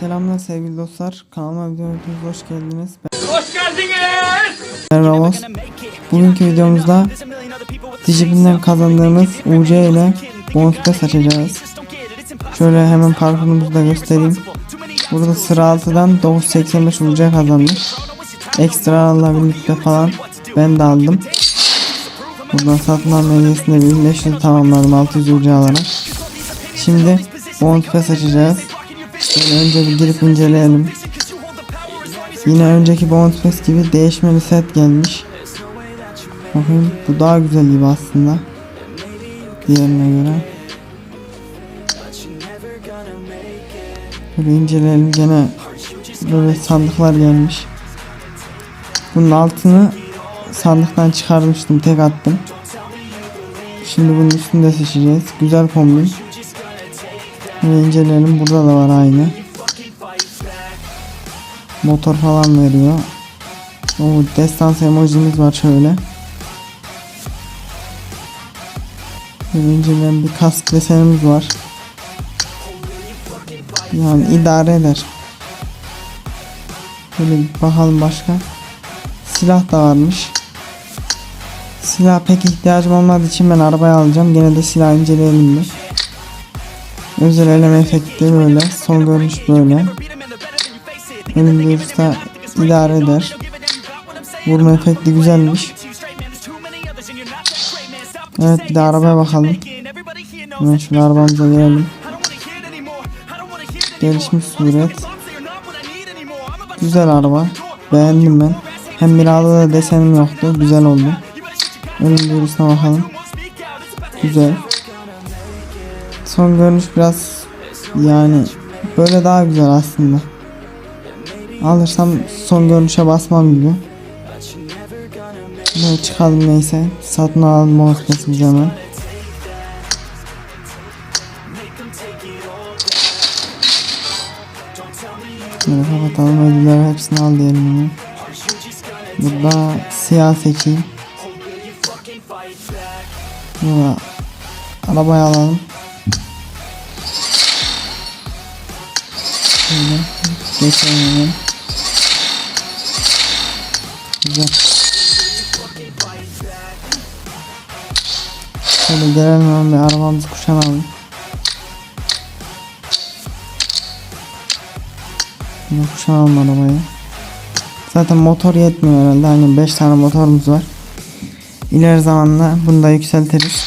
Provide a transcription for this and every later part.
Selamlar sevgili dostlar. Kanalıma videomuza hoş geldiniz. Hoş geldiniz. Ben Ramos. Bugünkü videomuzda Digipin'den kazandığımız UC ile bonus pass açacağız. Şöyle hemen parkurumuzu da göstereyim. Burada sıra 6'dan 985 UC kazandık. Ekstralarla birlikte falan ben de aldım. Buradan satın alma hediyesinde 1500 tamamladım 600 UC alarak. Şimdi bonus pass açacağız. Şöyle önce bir girip inceleyelim. Yine önceki bonus pass gibi değişmeli set gelmiş. Bakayım bu daha güzel gibi aslında. Diğerine göre. Böyle inceleyelim gene böyle sandıklar gelmiş. Bunun altını sandıktan çıkarmıştım tek attım. Şimdi bunun üstünde seçeceğiz. Güzel kombin. İnceleyelim burada da var aynı. Motor falan veriyor. O destans emojimiz var şöyle. İnceleyen bir kask desenimiz var. Yani idare eder. Böyle bir bakalım başka. Silah da varmış. Silah pek ihtiyacım olmadığı için ben arabayı alacağım. Gene de silah inceleyelim mi? Özel eleme efekti böyle. Son görünüş böyle. Benim görüşte idare eder. Vurma efekti güzelmiş. Evet bir de arabaya bakalım. Hemen şöyle arabamıza gelelim. Gelişmiş suret. Güzel araba. Beğendim ben. Hem Mirada da desenim yoktu. Güzel oldu. Önün görüşüne bakalım. Güzel. Son görünüş biraz yani böyle daha güzel aslında. Alırsam son görünüşe basmam gibi. Böyle çıkalım neyse. Satın alalım mousepad'imizi hemen. Böyle kapatalım ödülleri hepsini al diyelim hemen. Burada siyah seçeyim. Burada arabayı alalım. Şöyle geçelim hemen. Güzel. Şöyle hemen bir arabamızı kuşanalım. Yine kuşanalım arabayı. Zaten motor yetmiyor herhalde. Hani 5 tane motorumuz var. İleri zamanda bunu da yükseltiriz.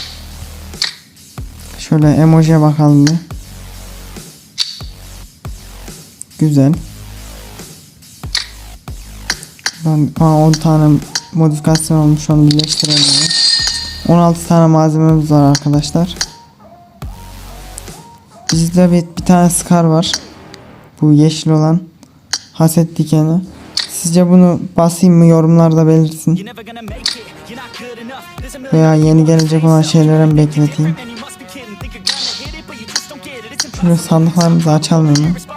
Şöyle emojiye bakalım bir. Güzel. Ben aa, 10 tane modifikasyon olmuş onu birleştirelim. 16 tane malzememiz var arkadaşlar. Bizde bir, bir tane Scar var. Bu yeşil olan haset dikeni. Sizce bunu basayım mı yorumlarda belirtin. Veya yeni gelecek olan şeylere mi bekleteyim. Şöyle sandıklarımızı açalım hemen.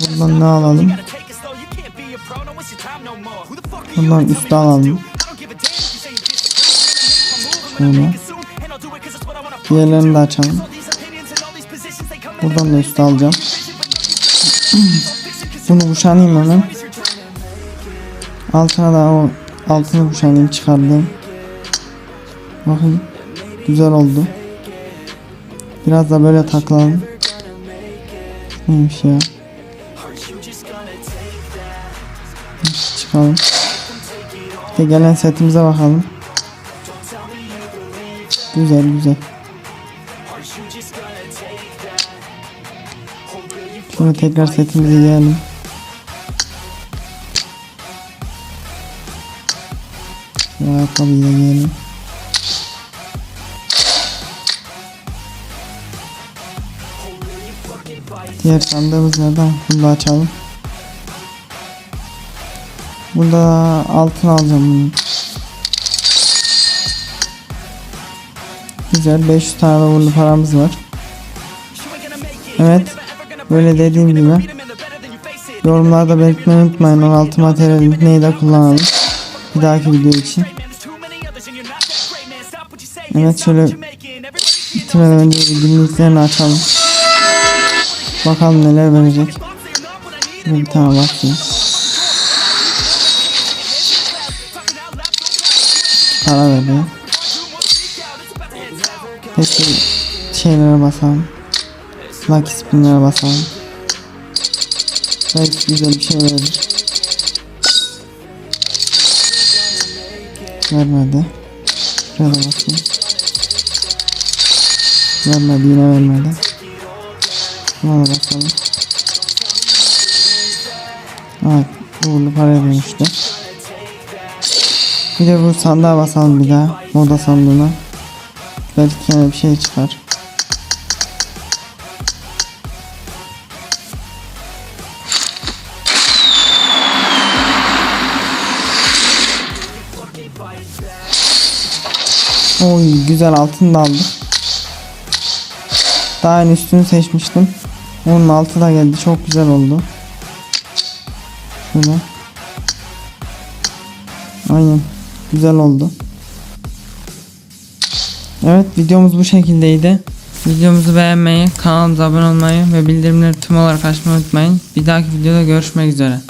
Buradan ne alalım? Bundan üstü alalım. Şöyle. Diğerlerini de açalım. Buradan da üstü alacağım. Bunu kuşanayım hemen. Altına da o altını kuşanayım çıkardım. Bakın güzel oldu. Biraz da böyle taklalım. Neymiş ya? Çıkalım. İşte gelen setimize bakalım. Güzel güzel. Şöyle tekrar setimizi yiyelim. Şu ayakkabıyı da giyelim. Diğer sandığımız nereden? Bunu da açalım. Burada altın alacağım. Güzel 500 tane uğurlu paramız var. Evet. Böyle dediğim gibi. Yorumlarda belirtmeyi unutmayın. 16 materyal neyi de kullanalım. Bir dahaki video için. Evet şöyle bitirmeden önce günlüklerini açalım. Bakalım neler verecek. Bir tane basayım. Para veriyor. Peki şeylere basalım. Lucky spinlere basalım. Belki güzel bir şey verir. Vermedi. Şöyle bakayım. Vermedi yine vermedi. Buna da bakalım. Evet. Uğurlu paraya dönüştü. Bir de bu sandığa basalım bir daha. Moda sandığına. Belki yine bir şey çıkar. Oy güzel altın da aldık. Daha en üstünü seçmiştim. Onun altı da geldi. Çok güzel oldu. Şöyle. Aynen. Güzel oldu. Evet videomuz bu şekildeydi. Videomuzu beğenmeyi, kanalımıza abone olmayı ve bildirimleri tüm olarak açmayı unutmayın. Bir dahaki videoda görüşmek üzere.